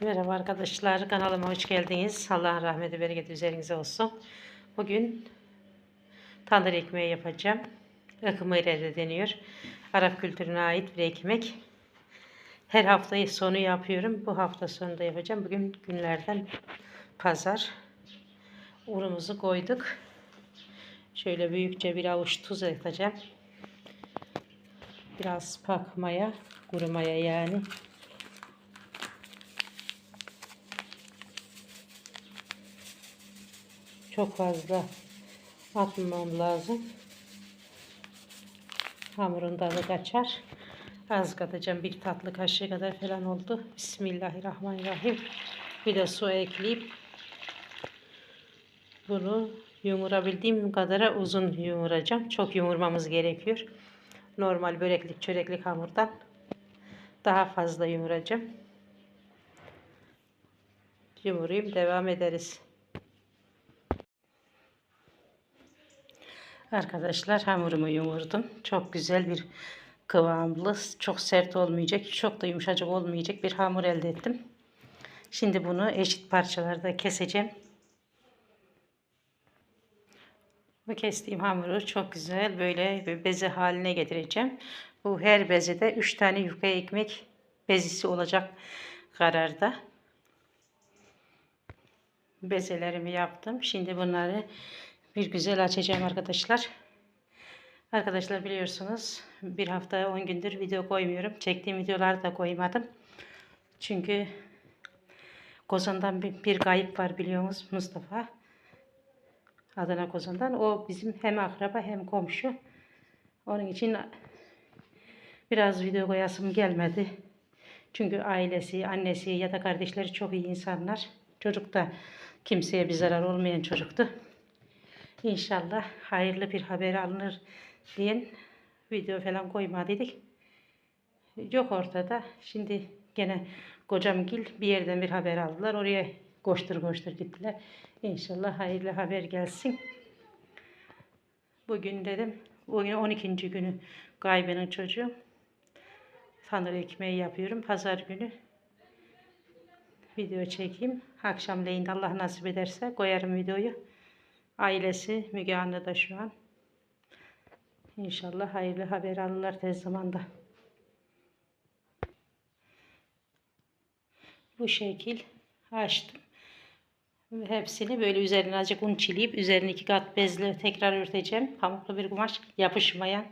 Merhaba arkadaşlar, kanalıma hoş geldiniz. Allah'ın rahmeti, bereketi üzerinize olsun. Bugün tandır ekmeği yapacağım. Akımıyla da deniyor. Arap kültürüne ait bir ekmek. Her haftayı sonu yapıyorum. Bu hafta sonu da yapacağım. Bugün günlerden pazar. Unumuzu koyduk. Şöyle büyükçe bir avuç tuz atacağım. Biraz pak maya, kuru maya yani. Çok fazla atmamam lazım. Hamurun tadı kaçar. Az katacağım. Bir tatlı kaşığı kadar falan oldu. Bismillahirrahmanirrahim. Bir de su ekleyip bunu yumurabildiğim kadar uzun yumuracağım. Çok yumurmamız gerekiyor. Normal böreklik çöreklik hamurdan daha fazla yumuracağım. Yumurayım devam ederiz. Arkadaşlar hamurumu yumurdum. Çok güzel bir kıvamlı, çok sert olmayacak, çok da yumuşacık olmayacak bir hamur elde ettim. Şimdi bunu eşit parçalarda keseceğim. Bu kestiğim hamuru çok güzel böyle bir beze haline getireceğim. Bu her bezede 3 tane yufka ekmek bezisi olacak kararda. Bezelerimi yaptım. Şimdi bunları bir güzel açacağım arkadaşlar. Arkadaşlar biliyorsunuz bir hafta 10 gündür video koymuyorum. Çektiğim videoları da koymadım. Çünkü Kozan'dan bir, bir kayıp var biliyorsunuz Mustafa. Adana Kozan'dan. O bizim hem akraba hem komşu. Onun için biraz video koyasım gelmedi. Çünkü ailesi, annesi ya da kardeşleri çok iyi insanlar. Çocuk da kimseye bir zarar olmayan çocuktu. İnşallah hayırlı bir haber alınır diyen video falan koyma dedik. Yok ortada. Şimdi gene kocam gil bir yerden bir haber aldılar. Oraya koştur koştur gittiler. İnşallah hayırlı haber gelsin. Bugün dedim. Bugün 12. günü kaybının çocuğu. Tanrı ekmeği yapıyorum. Pazar günü video çekeyim. Akşamleyin Allah nasip ederse koyarım videoyu. Ailesi Müge Anlı şu an. İnşallah hayırlı haber alırlar tez zamanda. Bu şekil açtım. Ve Hepsini böyle üzerine azıcık un çileyip üzerine iki kat bezle tekrar örteceğim. Pamuklu bir kumaş yapışmayan.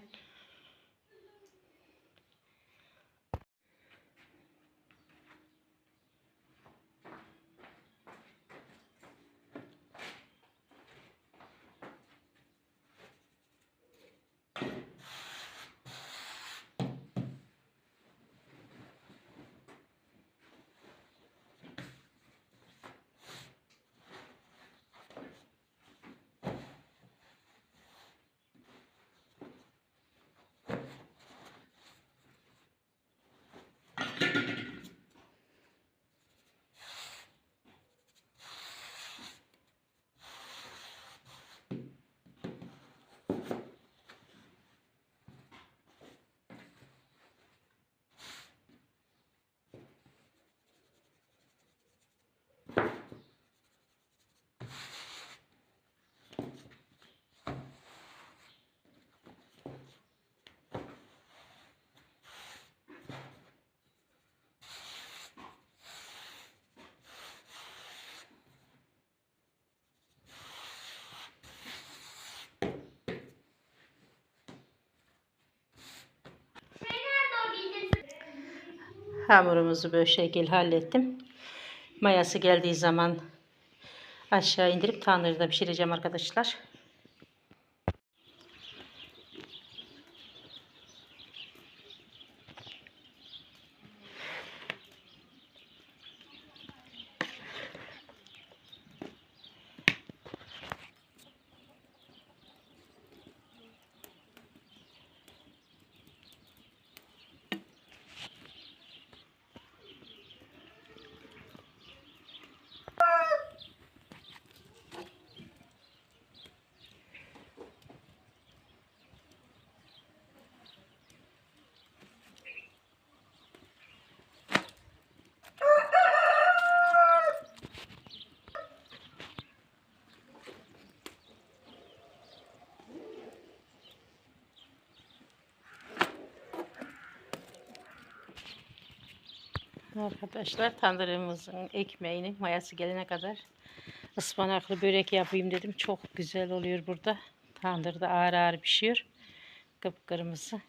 Hamurumuzu böyle şekil hallettim. Mayası geldiği zaman aşağı indirip tanrıda pişireceğim arkadaşlar. Arkadaşlar tandırımızın ekmeğinin mayası gelene kadar ıspanaklı börek yapayım dedim. Çok güzel oluyor burada. Tandırda ağır ağır pişiyor. Kıpkırmızı.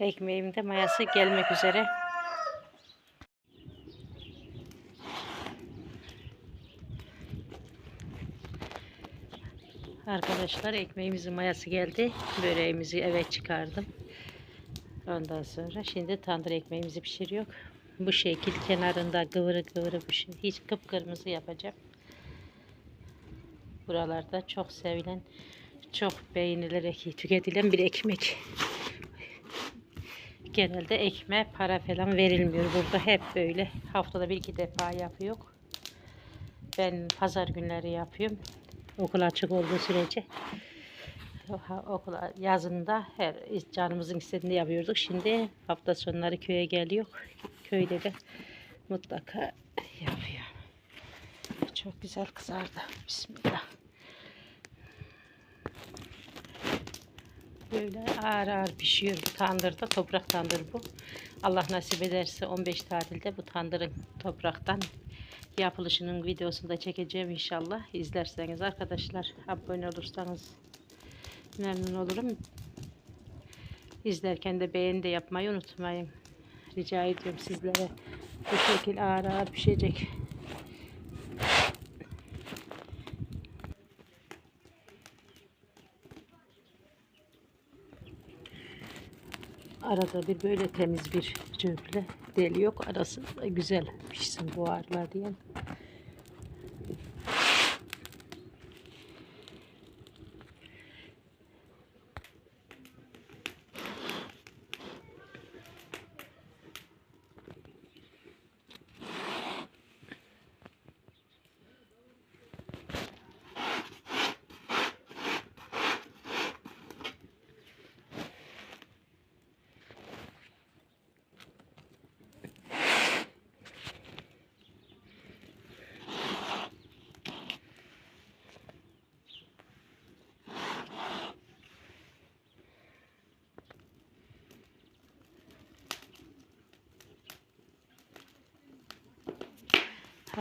Ekmeğim de mayası gelmek üzere. Arkadaşlar ekmeğimizin mayası geldi. Böreğimizi eve çıkardım. Ondan sonra şimdi tandır ekmeğimizi pişiriyor. Bu şekil kenarında kıvırı kıvırı bir şey. Hiç kıpkırmızı yapacağım. Buralarda çok sevilen, çok beğenilerek tüketilen bir ekmek. Genelde ekmeğe para falan verilmiyor. Burada hep böyle haftada bir iki defa yapıyor. Ben pazar günleri yapıyorum. Okul açık olduğu sürece. Okula yazında her canımızın istediğini yapıyorduk. Şimdi hafta sonları köye geliyor. Köyde de mutlaka yapıyor. Çok güzel kızardı. Bismillah. Böyle ağır ağır pişiyor tandırda. Toprak tandır bu. Allah nasip ederse 15 tatilde bu tandırın topraktan yapılışının videosunu da çekeceğim inşallah. İzlerseniz arkadaşlar abone olursanız memnun olurum. İzlerken de beğeni de yapmayı unutmayın. Rica ediyorum sizlere. Bu şekil ağır ağır pişecek. Arada bir böyle temiz bir çöple deli yok. Arasında güzel pişsin buharlar diye.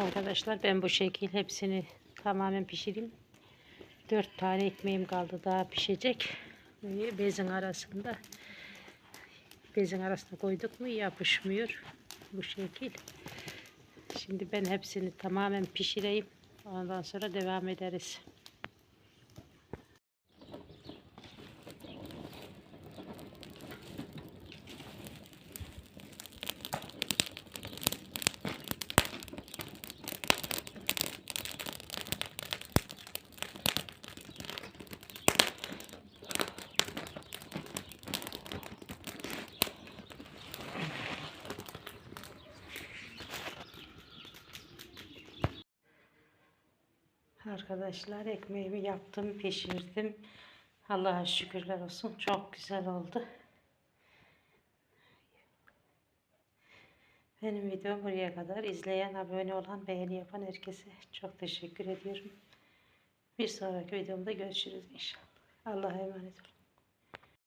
Arkadaşlar ben bu şekil hepsini tamamen pişireyim. 4 tane ekmeğim kaldı daha pişecek. Böyle Bezin arasında bezin arasına koyduk mu yapışmıyor. Bu şekil. Şimdi ben hepsini tamamen pişireyim. Ondan sonra devam ederiz. Arkadaşlar ekmeğimi yaptım, pişirdim. Allah'a şükürler olsun. Çok güzel oldu. Benim videom buraya kadar. izleyen, abone olan, beğeni yapan herkese çok teşekkür ediyorum. Bir sonraki videomda görüşürüz inşallah. Allah'a emanet olun.